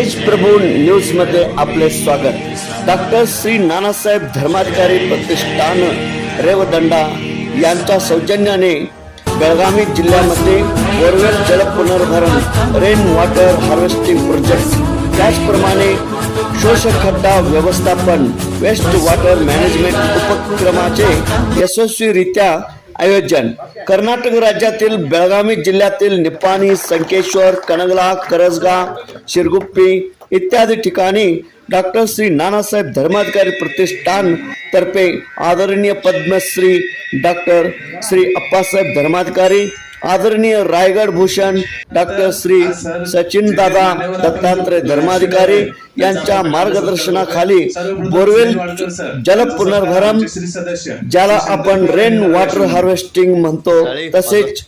तेज प्रभू न्यूजमध्ये आपले स्वागत. डॉक्टर श्री नानासाहेब धर्माधिकारी प्रतिष्ठान रेवदंडा यांच्या सौजन्याने बेळगावी जिल्ह्यामध्ये बोरवेल जल पुनर्भरण रेन वॉटर हार्वेस्टिंग प्रोजेक्ट त्याचप्रमाणे शोषखड्डा व्यवस्थापन वेस्ट वॉटर मॅनेजमेंट उपक्रमाचे यशस्वीरित्या आयोजन. कर्नाटक राज्यातील बेळगावी जिल्ह्यातील निपाणी संकेश्वर कणगला करजगा शिरगुप्पी इत्यादी ठिकाणी डॉक्टर श्री नानासाहेब धर्माधिकारी प्रतिष्ठान तर्फे आदरणीय पद्मश्री डॉक्टर श्री अप्पासाहेब धर्माधिकारी आदरणीय रायगड भूषण डॉक्टर श्री सचिन दादा दत्तात्रय धर्माधिकारी यांच्या मार्गदर्शनाखाली बोरवेल जल पुनर्भरण ज्याला आपण रेन वॉटर हार्वेस्टिंग म्हणतो तसेच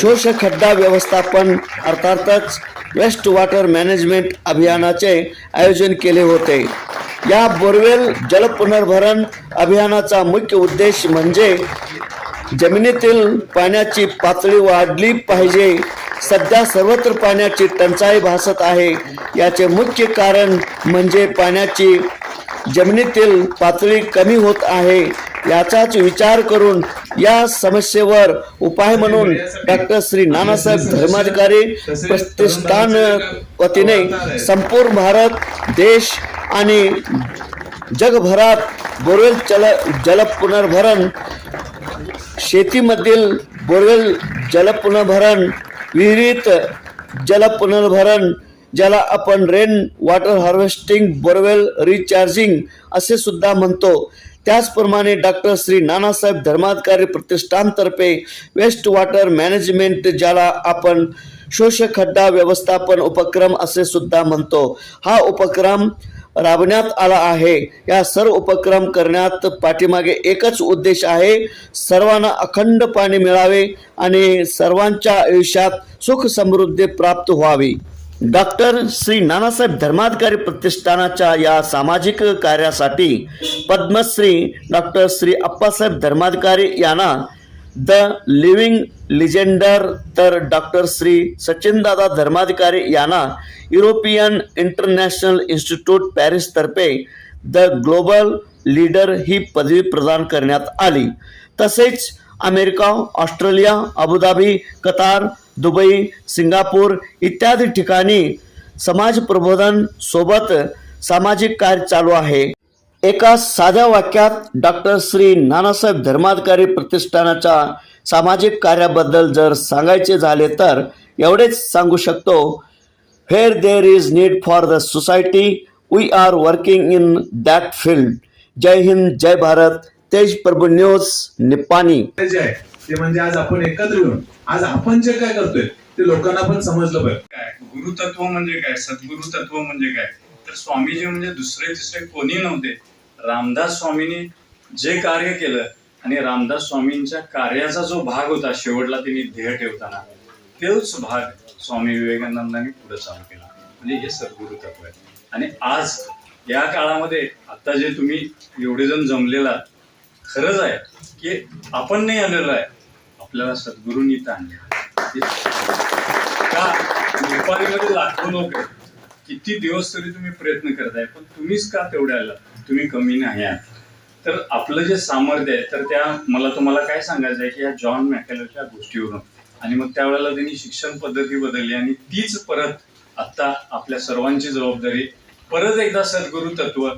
शोष खड्डा व्यवस्थापन अर्थातच वेस्ट वॉटर मॅनेजमेंट अभियानाचे आयोजन केले होते. या बोरवेल जल पुनर्भरण अभियानाचा मुख्य उद्देश म्हणजे जमिनीतील पाण्याची पातळी वाढली पाहिजे. सध्या सर्वत्र पाण्याची टंचाई भासत आहे. याचे मुख्य कारण म्हणजे पाण्याची जमिनीतील पातळी कमी होत आहे. याचाच विचार करून या समस्येवर उपाय म्हणून डॉक्टर श्री नानासाहेब धर्माधिकारी प्रतिष्ठान वतीने संपूर्ण भारत देश आणि जगभरात बोरवेल जल जल पुनर्भरण शेतीमधील बोरवेल जल पुनर्भरण विहिरीत जल पुनर्भरण ज्याला आपण rain water harvesting borewell recharging असे सुद्धा म्हणतो. त्याचप्रमाणे डॉक्टर श्री नानासाहेब धर्माधिकारी प्रतिष्ठानतर्फे वेस्ट वॉटर मॅनेजमेंट ज्याला आपण शोषखड्डा व्यवस्थापन उपक्रम असे सुद्धा म्हणतो. हा उपक्रम राबण्यात आला आहे. या सर्व उपक्रम करण्यात पाठीमागे एकच उद्देश आहे. सर्वांना अखंड पाणी मिळावे आणि सर्वांच्या आयुष्यात सुख समृद्धी प्राप्त व्हावी. डॉक्टर श्री नानासाहेब धर्माधिकारी प्रतिष्ठानाच्या या सामाजिक कार्यासाठी पद्मश्री डॉक्टर श्री अप्पासाहेब धर्माधिकारी यांना द लिव्हिंग लिजेंडर तर डॉक्टर श्री सचिनदादा धर्माधिकारी यांना युरोपियन इंटरनॅशनल इन्स्टिट्यूट पॅरिसतर्फे द ग्लोबल लीडर ही पदवी प्रदान करण्यात आली. तसेच America Australia Abu Dhabi Qatar Dubai Singapore इत्यादी ठिकाणी समाज प्रबोधन सोबत सामाजिक कार्य चालू आहे. एका साध्या वाक्यात डॉक्टर श्री नानासाहेब धर्माधिकारी प्रतिष्ठानाच्या सामाजिक कार्याबद्दल जर सांगायचे झाले तर एवढेच सांगू शकतो. Fair there is need for the society we are working in that field जय हिंद जय भारत. तेज प्रभू न्यूज निपाणी. ते म्हणजे आज आपण एकत्र येऊन आज आपण जे काय करतोय ते लोकांना पण समजलं पाहिजे. काय? गुरुतत्व म्हणजे काय? सद्गुरु तत्व म्हणजे काय? तर स्वामीजी म्हणजे दुसरे तिसरे कोणी नव्हते. रामदास स्वामींनी जे कार्य केलं आणि रामदास स्वामींच्या कार्याचा जो भाग होता शेवटला त्यांनी ध्येय ठेवताना तोच भाग स्वामी विवेकानंदांनी पुढे चालू केला. म्हणजे हे सद्गुरु तत्व आहे. आणि आज या काळामध्ये आता जे तुम्ही एवढे जण जमलेला खरंच आहे की आपण नाही आलेलो आहे आपल्याला सद्गुरूंनी ताणले का? नेपाळीमध्ये लाखो लोक आहेत. किती दिवस तरी तुम्ही प्रयत्न करताय पण तुम्हीच का तेवढ्या आला तुम्ही कमी नाही आहात. तर आपलं जे सामर्थ्य आहे तर त्या मला तुम्हाला काय सांगायचं आहे की या जॉन मॅकेलच्या गोष्टीवरून. आणि मग त्यावेळेला त्यांनी शिक्षण पद्धती बदलली आणि तीच परत आता आपल्या सर्वांची जबाबदारी परत एकदा सद्गुरु तत्व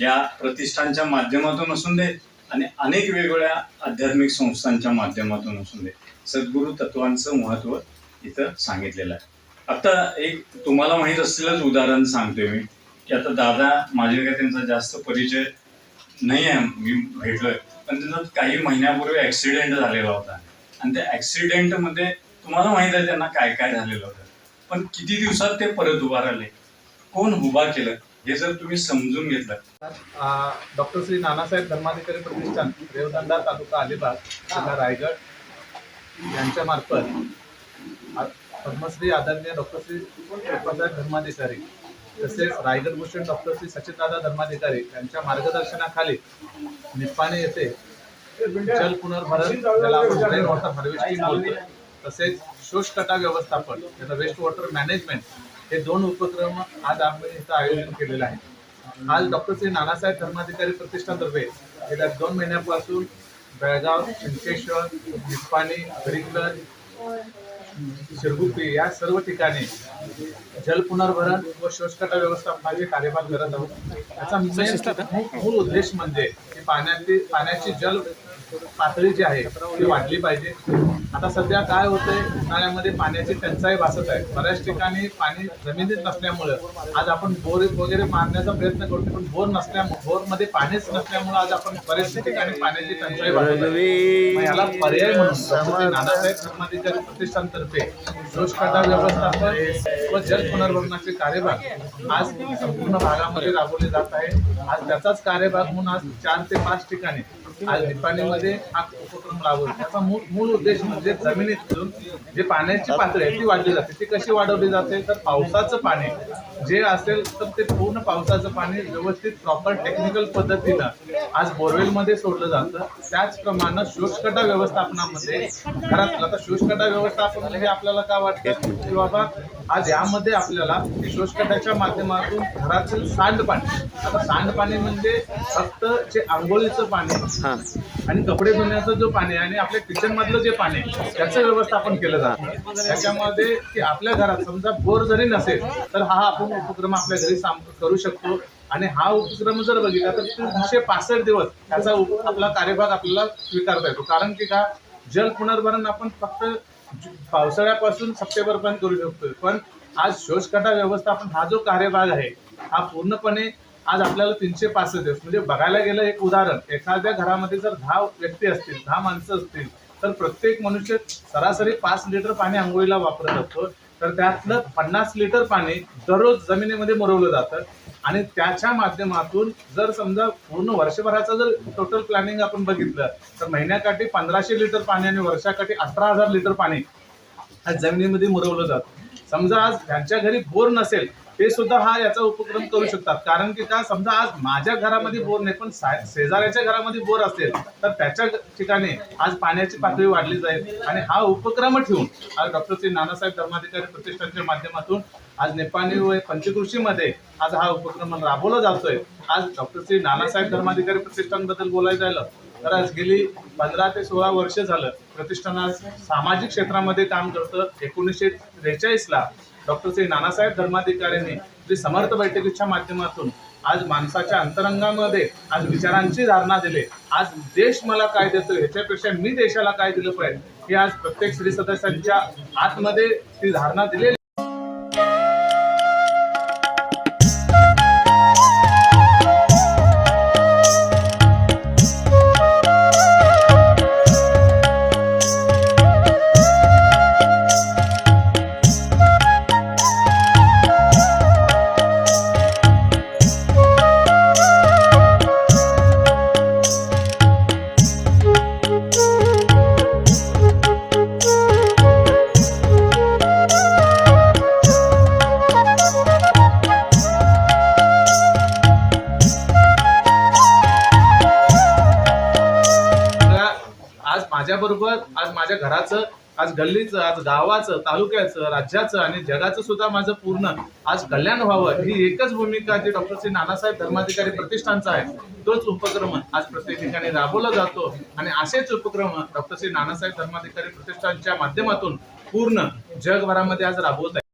या प्रतिष्ठानच्या माध्यमातून असून दे आणि अनेक वेगवेगळ्या आध्यात्मिक संस्थांच्या माध्यमातून असून दे. सद्गुरु तत्वांचं महत्त्व इथं सांगितलेलं आहे. आता एक तुम्हाला माहीत असलेलंच उदाहरण सांगतोय मी. की आता दादा माझे काय त्यांचा जास्त परिचय नाही आहे मी भेटलोय. पण त्यांचा काही महिन्यापूर्वी ऍक्सिडेंट झालेला होता. आणि त्या ऍक्सिडेंटमध्ये तुम्हाला माहीत आहे त्यांना काय काय झालेलं होतं. पण किती दिवसात ते परत उभा राहिले? कोण उभा केलं? हे जर तुम्ही समजून घेतलं. डॉक्टर श्री नानासाहेब धर्माधिकारी प्रतिष्ठान रेवदंडा तालुका अलिबाग जिल्हा रायगड. यांच्या मार्फत पद्मश्री आदरणीय डॉक्टर श्री धर्माधिकारी तसेच रायगड भूषण डॉक्टर श्री सचिनदादा धर्माधिकारी यांच्या मार्गदर्शनाखाली निप्पाणे येथे जल पुनर्भरण ज्याला आपण रेन वॉटर हार्वेस्टिंग बोलतो तसेच शोषकटा व्यवस्थापन त्याचा वेस्ट वॉटर मॅनेजमेंट हे दोन उपक्रम आज आम्ही इथं आयोजन केलेलं आहे. आज डॉक्टर श्री नानासाहेब धर्माधिकारी प्रतिष्ठानतर्फे गेल्या दोन महिन्यापासून बेळगाव शंकेश्वर निप्पाणी हरिकलन शिरगुप्पी या सर्व ठिकाणी जल पुनर्भरण व शोषखड्डा व्यवस्थापनाचे कार्यभार करत आहोत. याचा मूळ उद्देश म्हणजे की पाण्याची पाण्याची जल पातळी जी आहे ती वाढली पाहिजे. आता सध्या काय होतंय उन्हाळ्यामध्ये पाण्याची टंचाई भासत आहे. बऱ्याच ठिकाणी पाणी जमिनीत नसल्यामुळं आज आपण बोर वगैरे मारण्याचा प्रयत्न करतो पण बोर नसल्यामुळे बोरमध्ये पाणीच नसल्यामुळं आज आपण बऱ्याचशा ठिकाणी पाण्याची टंचाई भासत आहे. याला पर्याय म्हणून नानासाहेब धर्माधिकारी प्रतिष्ठानतर्फे शोषखड्डा व्यवस्थापन व जल पुनर्भरणाचे कार्यभाग आज संपूर्ण भागामध्ये राबवले जात आहे आज त्याचाच कार्यभाग म्हणून आज चार ते पाच ठिकाणी आज निपाणीमध्ये हा उपक्रम राबवला. त्याचा मूळ उद्देश म्हणजे जमिनीतून जे पाण्याची पातळी आहे ती वाढली जाते. ती कशी वाढवली जाते? तर पावसाचं पाणी. जे असेल तर ते पूर्ण पावसाचं पाणी व्यवस्थित प्रॉपर टेक्निकल पद्धतीनं आज बोरवेलमध्ये सोडलं जातं. त्याचप्रमाणे शोषकटा व्यवस्थापनामध्ये घरात आता शोषकटा व्यवस्थापन हे आपल्याला का वाटतं? की बाबा आज यामध्ये आपल्याला शोषखड्ड्याच्या माध्यमातून घरातील सांडपाणी. आता सांडपाणी म्हणजे फक्त जे आंघोळीचं पाणी आणि कपडे धुण्याचं जो पाणी आहे आणि आपल्या किचन मधलं जे पाणी आहे, त्याचं व्यवस्थापन केलं जातं. त्याच्यामध्ये की आपल्या घरात समजा बोर जरी नसेल तर हा आपण उपक्रम आपल्या घरी करू शकतो. आणि हा उपक्रम जर बघितला तर तीनशे पासष्ट दिवस त्याचा आपला कार्यभाग आपल्याला स्वीकारता येतो. कारण की का? जल पुनर्भरण आपण फक्त पावसाळ्यापासून सप्टेंबरपर्यंत करू शकतो पण आज शोषकटा व्यवस्थापन हा जो कार्यभाग आहे हा पूर्णपणे आज आपल्याला तीनशे पासष्ट दिवस म्हणजे बघायला गेलं एक उदाहरण एखाद्या घरामध्ये जर दहा व्यक्ती असतील दहा माणसं असतील तर प्रत्येक मनुष्य सरासरी पाच लिटर पाणी आंघोळीला वापरत असतो. तर त्यातलं पन्नास लिटर पाणी दररोज जमिनीमध्ये मुरवलं जातं. आणि त्याच्या माध्यमातून जर समजा पूर्ण वर्षभराचं जर टोटल प्लॅनिंग आपण बघितलं तर महिन्याकाठी पंधराशे लिटर पाणी आणि वर्षाकाठी अठरा हजार लिटर पाणी आज जमिनीमध्ये मुरवलं जातं. समजा आज त्यांच्या घरी बोर नसेल ते सुद्धा हा याचा उपक्रम करू शकतात. कारण की का समजा आज माझ्या घरामध्ये बोर नाही पण शेजाऱ्याच्या घरामध्ये बोर असेल तर त्याच्या ठिकाणी आज पाण्याची पातळी वाढली जाईल. आणि हा उपक्रम ठेवून आज डॉक्टर श्री नानासाहेब धर्माधिकारी प्रतिष्ठानच्या माध्यमातून आज नेपाळी व पंचकृषीमध्ये आज हा उपक्रम राबवला जातोय. आज डॉक्टर श्री नानासाहेब धर्माधिकारी प्रतिष्ठानबद्दल बोलायचं झालं तर आज गेली पंधरा ते सोळा वर्ष झालं प्रतिष्ठान आज सामाजिक क्षेत्रामध्ये काम करतं. एकोणीसशे त्रेचाळीसला डॉक्टर श्री नानासाहेब धर्माधिकाऱ्यांनी श्री समर्थ बैठकीच्या माध्यमातून आज माणसाच्या अंतरंगामध्ये आज विचारांची धारणा दिली. आज देश मला काय देतो ह्याच्यापेक्षा मी देशाला काय दिलं पाहिजे हे आज प्रत्येक श्री सदस्यांच्या आतमध्ये ती धारणा दिलेली आज माझ्या घराचं आज गल्लीचं आज गावाचं तालुक्याचं राज्याचं आणि जगाचं सुद्धा माझं पूर्ण आज कल्याण व्हावं. ही एकच भूमिका जी डॉक्टर श्री नानासाहेब धर्माधिकारी प्रतिष्ठानचा आहे तोच उपक्रम आज प्रत्येक ठिकाणी राबवला जातो. आणि असेच उपक्रम डॉक्टर श्री नानासाहेब धर्माधिकारी प्रतिष्ठानच्या माध्यमातून पूर्ण जगभरामध्ये आज राबवत आहे.